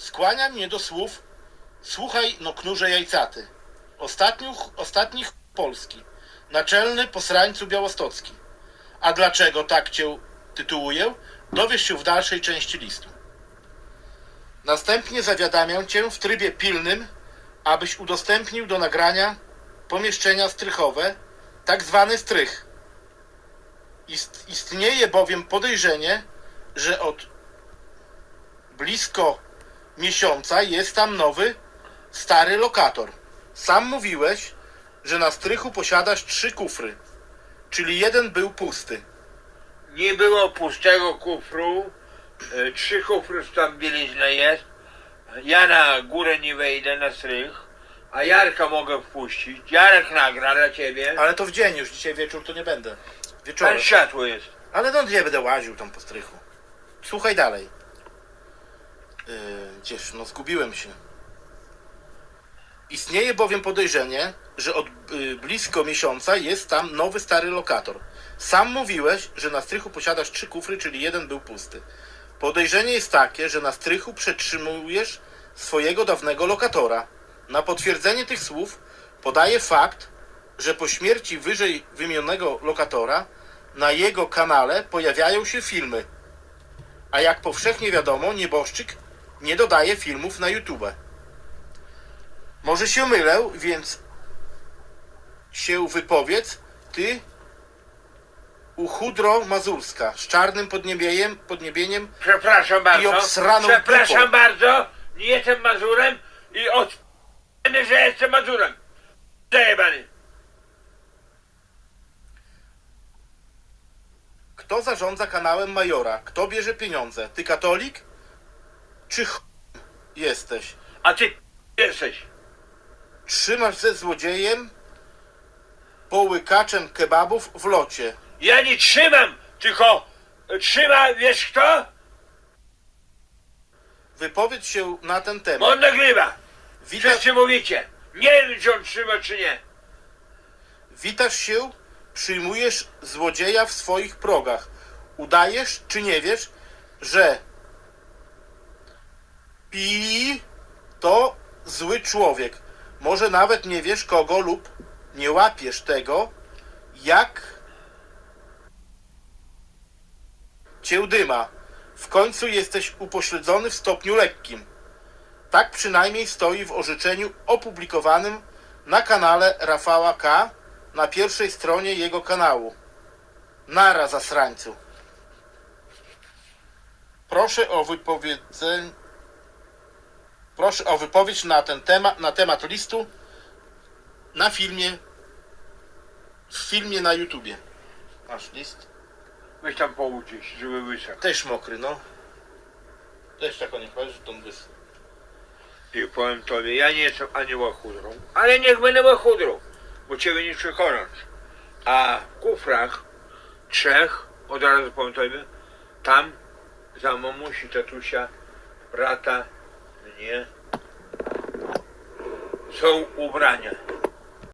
skłania mnie do słów Słuchaj, no knurze jajcaty. Ostatnich, ostatnich Polski. Naczelny posrańcu białostocki. A dlaczego tak cię tytułuję? Dowiesz się w dalszej części listu. Następnie zawiadamiam cię w trybie pilnym, abyś udostępnił do nagrania pomieszczenia strychowe, tak zwany strych. Ist, istnieje bowiem podejrzenie, że od blisko miesiąca jest tam nowy, stary lokator. Sam mówiłeś, że na strychu posiadasz trzy kufry, czyli jeden był pusty. Nie było pustego kufru. E, Trzy kufry tam bieliźna jest. Ja na górę nie wejdę na strych. A Jarka mogę wpuścić. Jarek nagra dla ciebie. Ale to w dzień już, dzisiaj wieczór to nie będę. Tam Wieczorem. światło jest. Ale no nie będę łaził tam po strychu. Słuchaj dalej. Yy, gdzież, no zgubiłem się. Istnieje bowiem podejrzenie, że od yy, blisko miesiąca jest tam nowy stary lokator. Sam mówiłeś, że na strychu posiadasz trzy kufry, czyli jeden był pusty. Podejrzenie jest takie, że na strychu przetrzymujesz swojego dawnego lokatora. Na potwierdzenie tych słów podaję fakt, że po śmierci wyżej wymienionego lokatora na jego kanale pojawiają się filmy. A jak powszechnie wiadomo, nieboszczyk nie dodaje filmów na YouTube. Może się mylę, więc się wypowiedz ty uchudro mazurska z czarnym podniebieniem, podniebieniem Przepraszam bardzo. obsraną Przepraszam dupą. bardzo. Nie jestem Mazurem i od że jestem Mazurem. Zajebany. Kto zarządza kanałem Majora? Kto bierze pieniądze? Ty katolik? Czy ch... jesteś? A ty jesteś. Trzymasz ze złodziejem połykaczem kebabów w locie. Ja nie trzymam, tylko trzyma, wiesz kto? Wypowiedz się na ten temat. On nagrywa. Wita, Wszyscy mówicie. Nie wiem, czy on trzyma, czy nie. witasz się, przyjmujesz złodzieja w swoich progach. Udajesz, czy nie wiesz, że Pi to zły człowiek. Może nawet nie wiesz kogo lub nie łapiesz tego, jak cię dyma. W końcu jesteś upośledzony w stopniu lekkim. Tak przynajmniej stoi w orzeczeniu opublikowanym na kanale Rafała K. na pierwszej stronie jego kanału. Nara zasrańcu. Proszę o wypowiedzenie. Proszę o wypowiedź na ten temat, na temat listu na filmie w filmie na YouTubie. Masz list? Weź tam połóż żeby wysoko. Też mokry, no. Też tak o nie chodzi, że to wys... I powiem tobie, ja nie jestem ani łachudrą, ale niech będę łachudrą, bo ciebie nie przekonać. A w kufrach trzech, od razu powiem tobie, tam za mamusi, tatusia, brata, mnie są ubrania.